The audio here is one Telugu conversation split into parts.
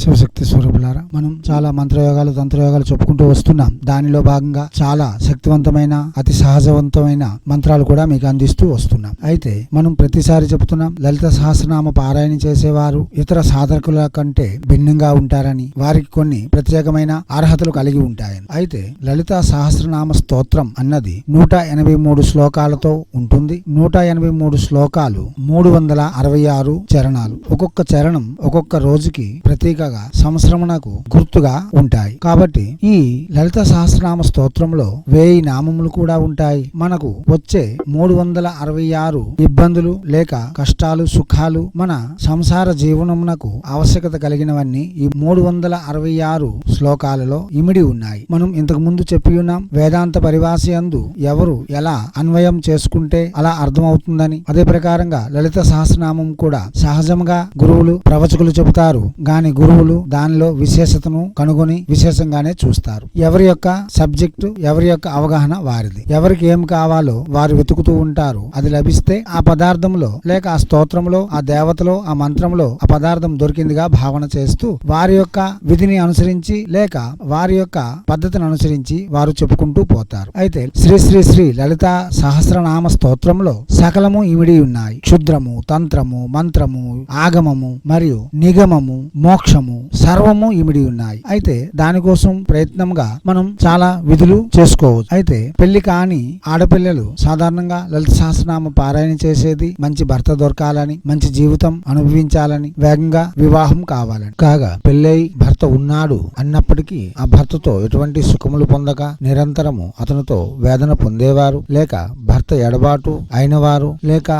శివశక్తి స్వరూపులారా మనం చాలా మంత్రయోగాలు తంత్రయోగాలు చెప్పుకుంటూ వస్తున్నాం. దానిలో భాగంగా చాలా శక్తివంతమైన అతి సహజవంతమైన మంత్రాలు కూడా మీకు అందిస్తూ వస్తున్నాం. అయితే మనం ప్రతిసారి చెప్తున్నాం లలిత సహస్రనామ పారాయణ చేసేవారు ఇతర సాధకుల కంటే భిన్నంగా ఉంటారని వారికి కొన్ని ప్రత్యేకమైన అర్హతలు కలిగి ఉంటాయని. అయితే లలిత సహస్రనామ స్తోత్రం అన్నది నూట ఎనభై మూడు శ్లోకాలతో ఉంటుంది. నూట ఎనభై మూడు శ్లోకాలు మూడు వందల అరవై ఆరు చరణాలు. ఒక్కొక్క చరణం ఒక్కొక్క రోజుకి ప్రతీకగా సంవత్సరమునకు గుర్తుగా ఉంటాయి. కాబట్టి ఈ లలిత సహస్రనామ స్తోత్రంలో వేయి నామములు కూడా ఉంటాయి. మనకు వచ్చే మూడు వందల అరవై ఆరు ఇబ్బందులు లేక కష్టాలు సుఖాలు మన సంసార జీవనమునకు ఆవశ్యకత కలిగినవన్నీ ఈ మూడు వందల అరవై ఆరు శ్లోకాలలో ఇమిడి ఉన్నాయి. మనం ఇంతకు ముందు చెప్పి ఉన్నాం వేదాంత పరిభాష అందు ఎవరు ఎలా అన్వయం చేసుకుంటే అలా అర్థమవుతుందని. అదే ప్రకారంగా లలిత సహస్రనామం కూడా సహజంగా గురువులు ప్రవచకులు చెబుతారు. గాని గురువులు దానిలో విశేషతను కనుగొని విశేషంగానే చూస్తారు. ఎవరి యొక్క సబ్జెక్టు ఎవరి యొక్క అవగాహన వారిది. ఎవరికి ఏం కావాలో వారు వెతుకుతూ ఉంటారు. అది లభిస్తే ఆ పదార్థంలో లేక ఆ స్తోత్రంలో ఆ దేవతలో ఆ మంత్రంలో ఆ పదార్థం దొరికిందిగా భావన చేస్తూ వారి యొక్క విధిని అనుసరించి లేక వారి యొక్క పద్ధతిని అనుసరించి వారు చెప్పుకుంటూ పోతారు. అయితే శ్రీ శ్రీ శ్రీ లలిత సహస్రనామ స్తోత్రంలో సకలము ఇమిడి ఉన్నాయి. క్షుద్రము తంత్రము మంత్రము ఆగమము మరియు నిగమము దేహము సర్వము ఇమిడి ఉన్నాయి. అయితే దానికోసం ప్రయత్నంగా మనం చాలా విధులు చేసుకోవచ్చు. అయితే పెళ్ళి కాని ఆడపిల్లలు సాధారణంగా లలిత సహస్రనామ పారాయణ చేసేది మంచి భర్త దొరకాలని మంచి జీవితం అనుభవించాలని వేగంగా వివాహం కావాలని. కాగా పెళ్ళై భర్త ఉన్నాడు అన్నప్పటికీ ఆ భర్తతో ఎటువంటి సుఖములు పొందక నిరంతరము అతనితో వేదన పొందేవారు. లేక భర్త ఎడబాటు అయినవారు. లేక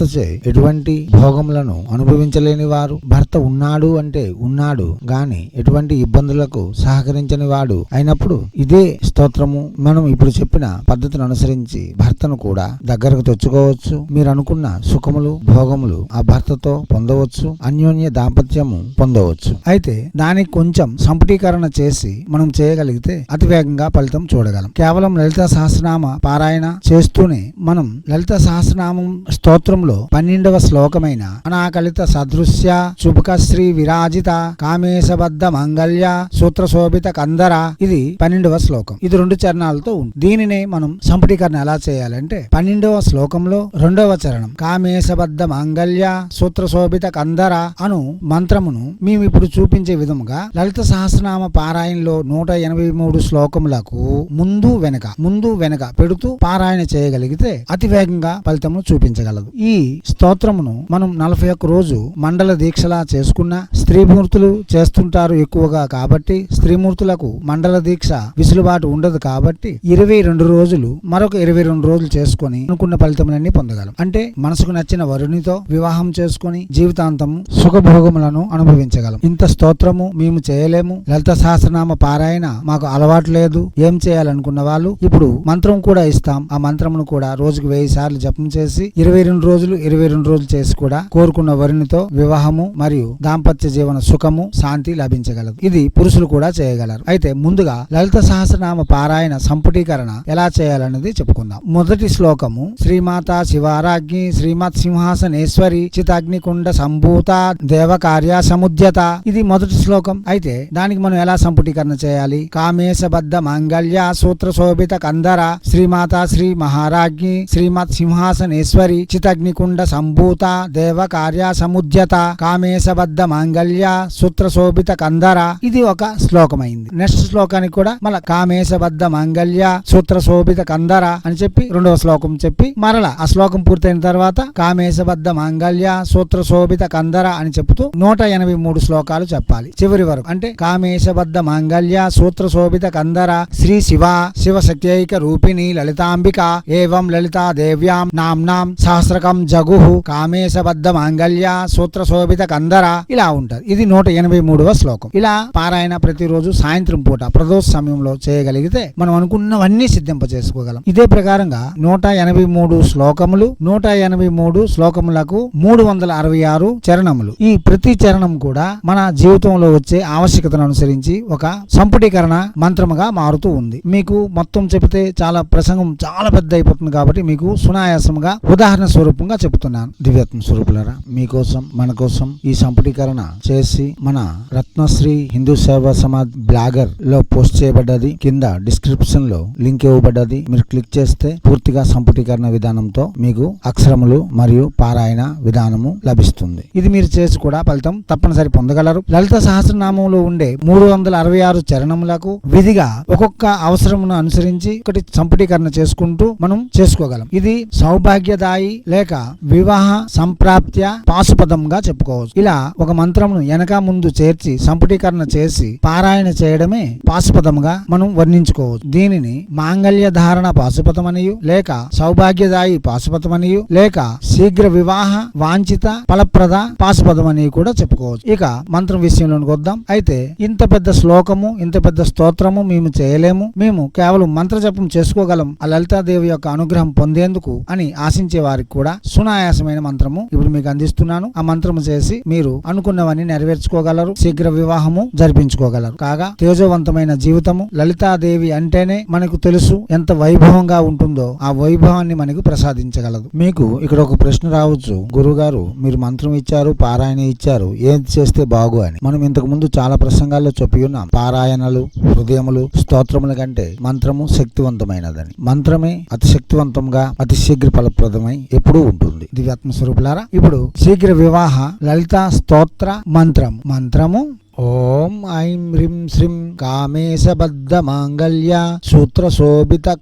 భర్తచే ఎటువంటి భోగములను అనుభవించలేని వారు. భర్త ఉన్నాడు అంటే ఉన్నాడు గాని ఎటువంటి ఇబ్బందులకు సహకరించని వాడు. అయినప్పుడు ఇదే స్తోత్రము. మనం ఇప్పుడు చెప్పిన పద్ధతిని అనుసరించి భర్తను కూడా దగ్గరకు తెచ్చుకోవచ్చు. మీరు అనుకున్న సుఖములు భోగములు ఆ భర్తతో పొందవచ్చు. అన్యోన్య దాంపత్యము పొందవచ్చు. అయితే దానికి కొంచెం సంపుటీకరణ చేసి మనం చేయగలిగితే అతి వేగంగా ఫలితం చూడగలం. కేవలం లలిత సహస్రనామ పారాయణ చేస్తూనే మనం లలిత సహస్రనామం స్తోత్రంలో పన్నెండవ శ్లోకమైన అనాకలిత సదృశ్య శుభకశ్రీ విరాజిత కామేశబద్ధ మంగళ్య సూత్ర శోభిత కందర. ఇది పన్నెండవ శ్లోకం. ఇది రెండు చరణాలతో ఉంది. దీనినే మనం సంపుటీకరణ ఎలా చేయాలంటే పన్నెండవ శ్లోకంలో రెండవ చరణం కామేశబద్ధ మాంగళ్య సూత్ర శోభిత కందర అను మంత్రమును మేము ఇప్పుడు చూపించే విధముగా లలిత సహస్రనామ పారాయణలో నూట ఎనభై మూడు శ్లోకములకు ముందు వెనక ముందు వెనక పెడుతూ పారాయణ చేయగలిగితే అతి వేగంగా ఫలితమును చూపించగలదు. ఈ స్తోత్రమును మనం నలభై ఒక్క రోజు మండల దీక్షలా చేసుకున్న స్త్రీమూర్తులు చేస్తుంటారు ఎక్కువగా కాబట్టి స్త్రీమూర్తులకు మండల దీక్ష విసులుబాటు ఉండదు కాబట్టి ఇరవై రెండు రోజులు మరొక ఇరవై రెండు రోజులు చేసుకొని అనుకున్న ఫలితములన్నీ పొందగలం. అంటే మనసుకు నచ్చిన వరునితో వివాహం చేసుకొని జీవితాంతం సుఖభోగములను అనుభవించగలం. ఇంత స్తోత్రము మేము చేయలేము. లలిత సహస్రనామ పారాయణ మాకు అలవాటు లేదు. ఏం చేయాలనుకున్న వాళ్ళు ఇప్పుడు మంత్రం కూడా ఇస్తాం. ఆ మంత్రమును కూడా రోజుకు వెయ్యి సార్లు జపం చేసి ఇరవై రెండు రోజులు ఇరవై రెండు రోజులు చేసి కూడా కోరుకున్న వరునితో వివాహము మరియు దాంపత్య జీవన సుఖము శాంతి లభించగలదు. ఇది పురుషులు కూడా చేయగలరు. అయితే ముందుగా లలిత సహస్రనామ పారాయణ సంపుటీకరణ ఎలా చేయాలన్నది చెప్పుకుందాం. మొదటి శ్లోకము శ్రీమాత శివారాజ్ఞి శ్రీమత్ సింహాసనేశ్వరి చితాగ్నికుండ సంభూత దేవకార్య సముద్యత. ఇది మొదటి శ్లోకం. అయితే దానికి మనం ఎలా సంపుటీకరణ చేయాలి? కామేశబద్ధ మాంగళ్య సూత్ర శోభిత కందర. శ్రీమాత శ్రీ మహారాజ్ఞి శ్రీమత్ సింహాసనేశ్వరి కామికుండ సంభూత దేవ కార్యాసముద్యత కామేశబద్ధ మాంగళ్య సూత్ర శోభిత కందర. ఇది ఒక శ్లోకమైంది. నెక్స్ట్ శ్లోకానికి కూడా మళ్ళా కామేశబద్ధ మాంగళ్య సూత్ర శోభిత కందర అని చెప్పి రెండవ శ్లోకం చెప్పి మరల ఆ శ్లోకం పూర్తయిన తర్వాత కామేశబద్ధ మాంగళ్య సూత్ర శోభిత కందర అని చెప్తూ నూట ఎనభై మూడు శ్లోకాలు చెప్పాలి. చివరి వరకు అంటే కామేశబద్ధ మాంగళ్య సూత్ర శోభిత కందర శ్రీ శివ శివ సత్యైక రూపిణి లలితాంబిక ఏవం లలితా దేవ్యాం నామ్నాం సహస్రకం జగుహు కామేశబద్ధ మాంగళ్య సూత్ర శోభిత కందర ఇలా ఉంటది. ఇది నూట ఎనభై మూడవ శ్లోకం. ఇలా పారాయణ ప్రతిరోజు సాయంత్రం పూట ప్రదోష సమయంలో చేయగలిగితే మనం అనుకున్నవన్నీ సిద్ధింప చేసుకోగలం ఇదే ప్రకారంగా నూట ఎనభై మూడు శ్లోకములు నూట ఎనభై మూడు శ్లోకములకు మూడు వందల అరవై ఆరు చరణములు. ఈ ప్రతి చరణం కూడా మన జీవితంలో వచ్చే ఆవశ్యకతను అనుసరించి ఒక సంపుటీకరణ మంత్రముగా మారుతూ ఉంది. మీకు మొత్తం చెబితే చాలా ప్రసంగం చాలా పెద్ద అయిపోతుంది కాబట్టి మీకు సునాయాసముగా ఉదాహరణ స్వరూపంగా చెబుతున్నాను. దివ్యాత్మ స్వరూపులరా మీకోసం మన కోసం ఈ సంపుటీకరణ చేసి మన రత్నశ్రీ హిందూ సేవా సమాజ్ బ్లాగర్లో పోస్ట్ చేయబడ్డది. కింద డిస్క్రిప్షన్లో లింక్ ఇవ్వబడ్డది. మీరు క్లిక్ చేస్తే పూర్తిగా సంపుటీకరణ విధానంతో మీకు అక్షరములు మరియు పారాయణ విధానము లభిస్తుంది. ఇది మీరు చేసి కూడా ఫలితం తప్పనిసరి పొందగలరు. లలిత సహస్రనామంలో ఉండే మూడు వందల అరవై ఆరు చరణములకు విధిగా ఒక్కొక్క అవసరమును అనుసరించి ఒకటి సంపుటీకరణ చేసుకుంటూ మనం చేసుకోగలం. ఇది సౌభాగ్యదాయి లేక వివాహ సంప్రాప్త్య పాశుపదంగా చెప్పుకోవచ్చు. ఇలా ఒక మంత్రమును వెనక ముందు చేర్చి సంపుటీకరణ చేసి పారాయణ చేయడమే పాశుపదముగా మనం వర్ణించుకోవచ్చు. దీనిని మాంగళ్య ధారణ పాశుపతమనియు లేక సౌభాగ్యదాయి పాశుపతమనియు లేక శీఘ్ర వివాహ వాంఛిత ఫలప్రద పాశుపదమని కూడా చెప్పుకోవచ్చు. ఇక మంత్రం విషయంలోనికి వద్దాం. అయితే ఇంత పెద్ద శ్లోకము ఇంత పెద్ద స్తోత్రము మేము చేయలేము. మేము కేవలం మంత్ర జపం చేసుకోగలం ఆ లలితాదేవి యొక్క అనుగ్రహం పొందేందుకు అని ఆశించే వారికి కూడా సునాయాసమైన మంత్రము ఇప్పుడు మీకు అందిస్తున్నాను. ఆ మంత్రము చేసి మీరు అనుకున్నవన్నీ నెరవేర్చుకోగలరు. శీఘ్ర వివాహము జరిపించుకోగలరు. కాగా తేజవంతమైన జీవితము లలితాదేవి అంటేనే మనకు తెలుసు ఎంత వైభవంగా ఉంటుందో. ఆ వైభవాన్ని మనకు ప్రసాదించగలదు. మీకు ఇక్కడ ఒక ప్రశ్న రావచ్చు. గురుగారు మీరు మంత్రం ఇచ్చారు పారాయణ ఇచ్చారు. ఏం చేస్తే బాగు అని. మనం ఇంతకు ముందు చాలా ప్రసంగాల్లో చెప్పి ఉన్నాం. పారాయణలు హృదయములు స్తోత్రముల కంటే మంత్రము శక్తివంతమైనదని. మంత్రమే అతి శక్తివంతంగా అతి శీఘ్ర ఫలప్రదమై ఎప్పుడూ ఉంటుంది. దివ్యాత్మ స్వరూపులారా ఇప్పుడు శీఘ్ర వివాహ లలిత స్తోత్ర మంత్రం. మంత్రము ఓం ఐం హ్రీం శ్రీం కామేశబద్ధ మాంగళ్య సూత్ర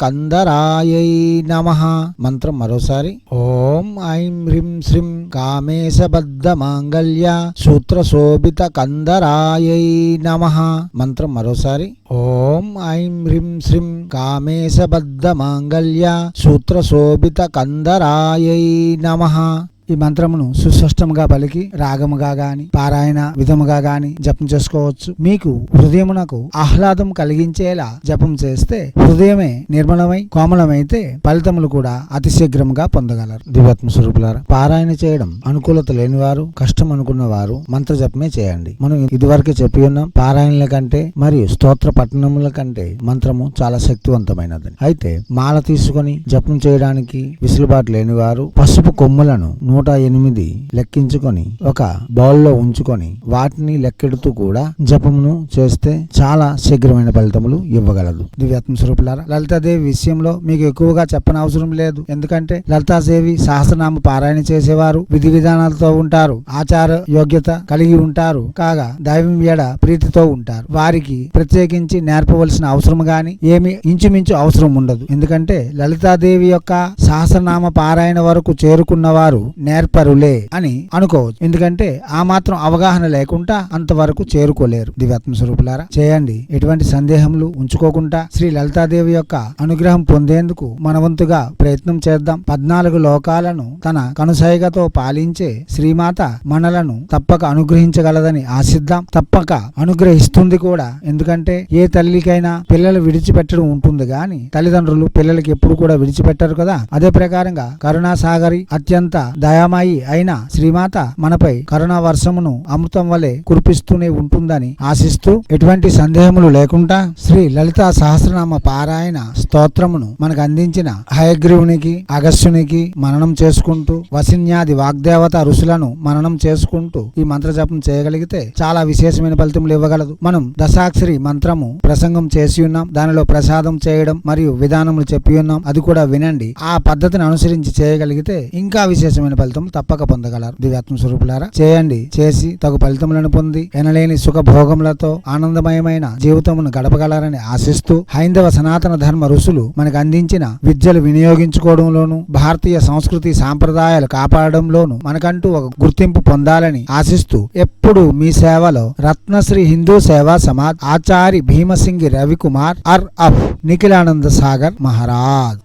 కందరాయై నమ. మంత్రం మరోసారి. ఓం ఐం హ్రీం శ్రీం కామేశబద్ధ మాంగళ్య సూత్ర కందరాయై నమ. మంత్రం మరోసారి. ఓం ఐం హ్రీం శ్రీం కామేశబద్ధ మాంగళ్య సూత్ర కందరాయై నమ. ఈ మంత్రమును సుస్పష్టంగా పలికి రాగముగా గాని పారాయణ విధముగా గాని జపం చేసుకోవచ్చు. మీకు హృదయమునకు ఆహ్లాదం కలిగించేలా జపం చేస్తే హృదయమే నిర్మలమై కోమలమైతే ఫలితములు కూడా అతి శీఘ్రంగా పొందగలరు. దివ్యాత్మ స్వరూపులారా పారాయణ చేయడం అనుకూలత లేని వారు కష్టం అనుకున్న వారు మంత్ర జపమే చేయండి. మనం ఇదివరకే చెప్పి ఉన్నాం పారాయణల కంటే మరియు స్తోత్ర పట్టణముల కంటే మంత్రము చాలా శక్తివంతమైనదని. అయితే మాల తీసుకొని జపం చేయడానికి విసులుబాటు లేని వారు పసుపు కొమ్ములను నూట ఎనిమిది లెక్కించుకొని ఒక బౌల్లో ఉంచుకొని వాటిని లెక్కెడుతూ కూడా జపమును చేస్తే చాలా శీఘ్రమైన ఫలితములు ఇవ్వగలదు. దివ్యాత్మ స్వరూపులారా లలితాదేవి విషయంలో మీకు ఎక్కువగా చెప్పనవసరం లేదు. ఎందుకంటే లలితాదేవి సహస్రనామ పారాయణ చేసేవారు విధి విధానాలతో ఉంటారు ఆచార యోగ్యత కలిగి ఉంటారు కాగా దైవం ఏడ ప్రీతితో ఉంటారు. వారికి ప్రత్యేకించి నేర్పవలసిన అవసరం గాని ఏమి ఇంచుమించు అవసరం ఉండదు. ఎందుకంటే లలితాదేవి యొక్క సహస్రనామ పారాయణ వరకు చేరుకున్న వారు నేర్పరులే అని అనుకోవచ్చు. ఎందుకంటే ఆ మాత్రం అవగాహన లేకుండా అంతవరకు చేరుకోలేరు. దివ్యాత్మ స్వరూపులారా చేయండి. ఎటువంటి సందేహములు ఉంచుకోకుండా శ్రీ లలితాదేవి యొక్క అనుగ్రహం పొందేందుకు మనవంతుగా ప్రయత్నం చేద్దాం. పద్నాలుగు లోకాలను తన కనుసైగతో పాలించే శ్రీమాత మనలను తప్పక అనుగ్రహించగలదని ఆశిద్దాం. తప్పక అనుగ్రహిస్తుంది కూడా. ఎందుకంటే ఏ తల్లికైనా పిల్లలు విడిచిపెట్టడం ఉంటుంది గాని తల్లిదండ్రులు పిల్లలకి ఎప్పుడు కూడా విడిచిపెట్టరు కదా. అదే ప్రకారంగా కరుణాసాగరి అత్యంత దయామాయి అయిన శ్రీమాత మనపై కరుణా వర్షమును అమృతం వలె కురిపిస్తూనే ఉంటుందని ఆశిస్తూ ఎటువంటి సందేహములు లేకుండా శ్రీ లలిత సహస్రనామ పారాయణ స్తోత్రమును మనకు అందించిన హయగ్రీవునికి అగస్యునికి మననం చేసుకుంటూ వసిన్యాది వాగ్దేవత ఋషులను మననం చేసుకుంటూ ఈ మంత్ర జపం చేయగలిగితే చాలా విశేషమైన ఫలితములు ఇవ్వగలదు. మనం దశాక్షరి మంత్రము ప్రసంగం చేసి ఉన్నాం. దానిలో ప్రసాదం చేయడం మరియు విధానములు చెప్పి ఉన్నాం. అది కూడా వినండి. ఆ పద్ధతిని అనుసరించి చేయగలిగితే ఇంకా విశేషమైన ఫలితం తప్పక పొందగలరు. దివ్యాత్మ స్వరూపులారా చేయండి. చేసి తగు ఫలితములను పొంది ఎనలేని సుఖ భోగములతో ఆనందమయమైన జీవితమును గడపగలరని ఆశిస్తూ హైందవ సనాతన ధర్మ ఋషులు మనకు అందించిన విద్యలు వినియోగించుకోవడంలోను భారతీయ సంస్కృతి సాంప్రదాయాలు కాపాడడంలోను మనకంటూ ఒక గుర్తింపు పొందాలని ఆశిస్తూ ఎప్పుడు మీ సేవలో రత్నశ్రీ హిందూ సేవా సమాజ్ ఆచారి భీమసింగి రవికుమార్ అర్ అఫ్ నిఖిలానంద సాగర్ మహారాజ్.